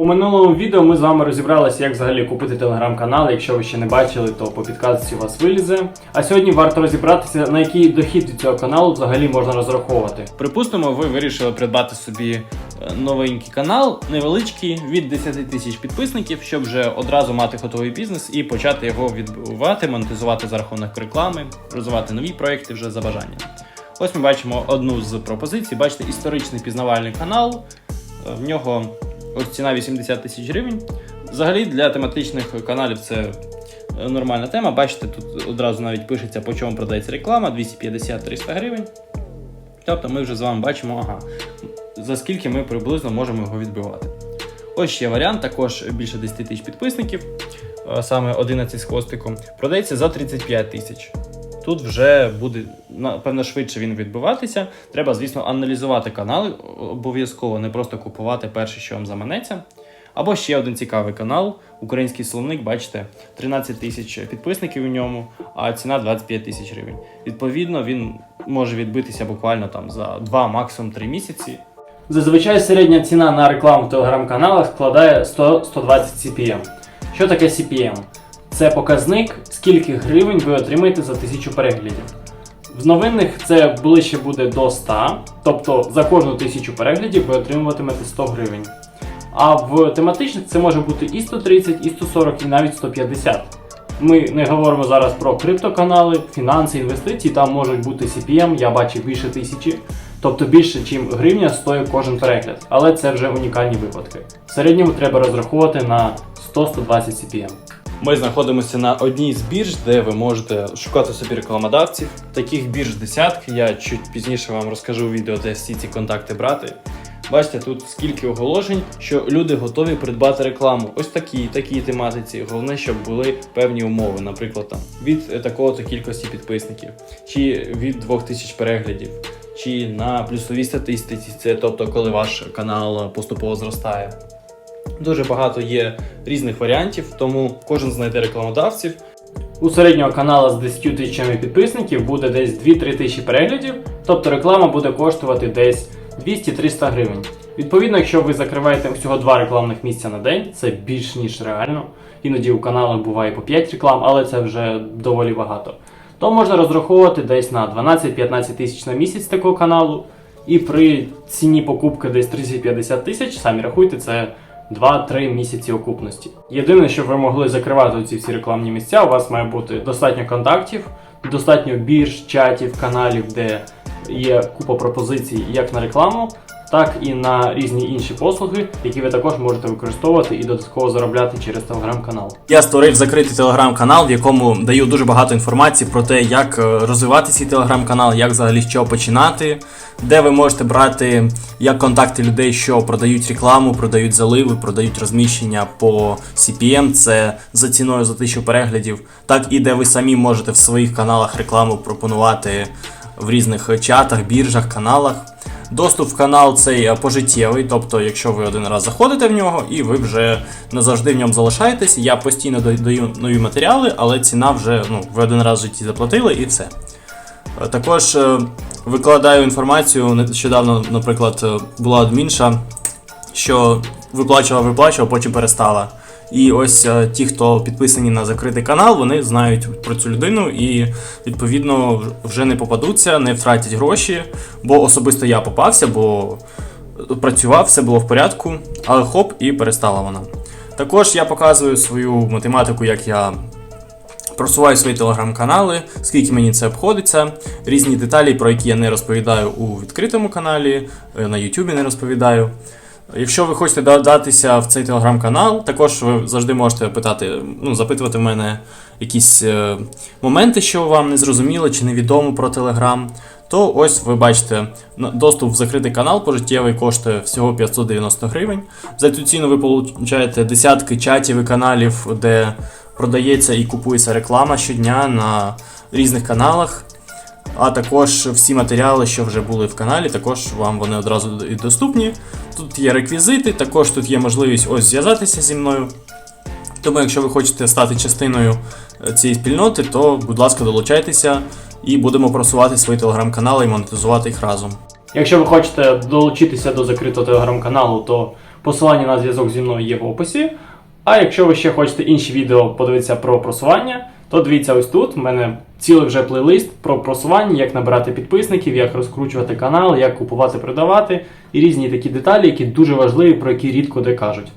У минулому відео ми з вами розібралися, як взагалі купити телеграм-канал. Якщо ви ще не бачили, то по підказці у вас вилізе. А сьогодні варто розібратися, на який дохід від цього каналу взагалі можна розраховувати. Припустимо, ви вирішили придбати собі е, новенький канал, невеличкий, від 10 тисяч підписників, щоб вже одразу мати готовий бізнес і почати його відбувати, монетизувати за рахунок реклами, розвивати нові проекти вже за бажанням. Ось ми бачимо одну з пропозицій. Бачите, історичний пізнавальний канал. Е, В нього ось ціна 80 тисяч гривень. Взагалі для тематичних каналів це е, нормальна тема. Бачите, тут одразу навіть пишеться, по чому продається реклама 250-300 гривень. Тобто ми вже з вами бачимо, ага, за скільки ми приблизно можемо його відбивати. Ось ще варіант, також більше 10 тисяч підписників, е, саме 11 з хвостиком, продається за 35 тисяч. Тут вже буде напевно швидше він відбиватися. Треба, звісно, аналізувати канали обов'язково, не просто купувати перше, що вам заманеться. Або ще один цікавий канал, український словник, бачите, 13 тисяч підписників у ньому, а ціна 25 тисяч гривень. Відповідно, він може відбитися буквально там за 2, максимум 3 місяці. Зазвичай середня ціна на рекламу в телеграм-каналах складає 100-120 CPM. Що таке CPM? Це показник, скільки гривень ви отримаєте за тисячу переглядів. В новинних це ближче буде до 100, тобто за кожну тисячу переглядів ви отримуватимете 100 гривень. А в тематичних це може бути і 130, і 140, і навіть 150. Ми не говоримо зараз про криптоканали, фінанси, інвестиції, там можуть бути CPM, я бачив більше тисячі, тобто більше, ніж гривня стоїть кожен перегляд. Але це вже унікальні випадки. В середньому треба розраховувати на 100-120 CPM. Ми знаходимося на одній з бірж, де ви можете шукати собі рекламодавців. Таких бірж десятки. Я чуть пізніше вам розкажу відео, де всі ці контакти брати. Бачите, тут скільки оголошень, що люди готові придбати рекламу. Ось такій, такій тематиці. Головне, щоб були певні умови, наприклад, там від такого-то кількості підписників, чи від 2000 переглядів, чи на плюсовій статистиці, це тобто, коли ваш канал поступово зростає. Дуже багато є різних варіантів, тому кожен знайде рекламодавців. У середнього каналу з 10 тисячами підписників буде десь 2-3 тисячі переглядів, тобто реклама буде коштувати десь 200-300 гривень. Відповідно, якщо ви закриваєте всього 2 рекламних місця на день, це більш ніж реально. Іноді у каналах буває по 5 реклам, але це вже доволі багато. То можна розраховувати десь на 12-15 тисяч на місяць такого каналу. І при ціні покупки десь 30-50 тисяч, самі рахуйте, це 2-3 місяці окупності. Єдине, щоб ви могли закривати ці всі рекламні місця, у вас має бути достатньо контактів, достатньо бірж, чатів, каналів, де є купа пропозицій як на рекламу, так і на різні інші послуги, які ви також можете використовувати і додатково заробляти через телеграм-канал. Я створив закритий телеграм-канал, в якому даю дуже багато інформації про те, як е, розвивати свій телеграм-канал, як взагалі з чого починати, де ви можете брати як контакти людей, що продають рекламу, продають заливи, продають розміщення по CPM, це за ціною за тисячу переглядів, так і де ви самі можете в своїх каналах рекламу пропонувати в різних чатах, біржах, каналах. Доступ в канал цей е, пожиттєвий, тобто, якщо ви один раз заходите в нього і ви вже назавжди в ньому залишаєтесь, я постійно додаю нові матеріали, але ціна вже ну, ви один раз в житті заплатили і все. Е, Також е, викладаю інформацію. Нещодавно, наприклад, була адмінша, що виплачувала, виплачувала, потім перестала. І ось е, ті, хто підписані на закритий канал, вони знають про цю людину і відповідно вже не попадуться, не втратять гроші. Бо особисто я попався, бо працював, все було в порядку, але хоп, і перестала вона. Також я показую свою математику, як я просуваю свої телеграм-канали, скільки мені це обходиться, різні деталі, про які я не розповідаю у відкритому каналі, е, на Ютубі не розповідаю. Якщо ви хочете додатися в цей телеграм-канал, також ви завжди можете питати, ну, запитувати в мене якісь е, моменти, що вам не зрозуміло чи невідомо про телеграм. То ось ви бачите, доступ в закритий канал пожиттєвий коштує всього 590 гривень. За цю ціну ви получаєте десятки чатів і каналів, де продається і купується реклама щодня на різних каналах. А також всі матеріали, що вже були в каналі, також вам вони одразу і доступні. Тут є реквізити, також тут є можливість ось зв'язатися зі мною. Тому, якщо ви хочете стати частиною е, цієї спільноти, то, будь ласка, долучайтеся і будемо просувати свої телеграм-канали і монетизувати їх разом. Якщо ви хочете долучитися до закритого телеграм-каналу, то Посилання на зв'язок зі мною є в описі. А якщо ви ще хочете інші відео подивитися про просування, то дивіться ось тут. в мене цілий вже плейлист про просування, як набирати підписників, як розкручувати канал, як купувати, продавати і різні такі деталі, які дуже важливі, про які рідко де кажуть.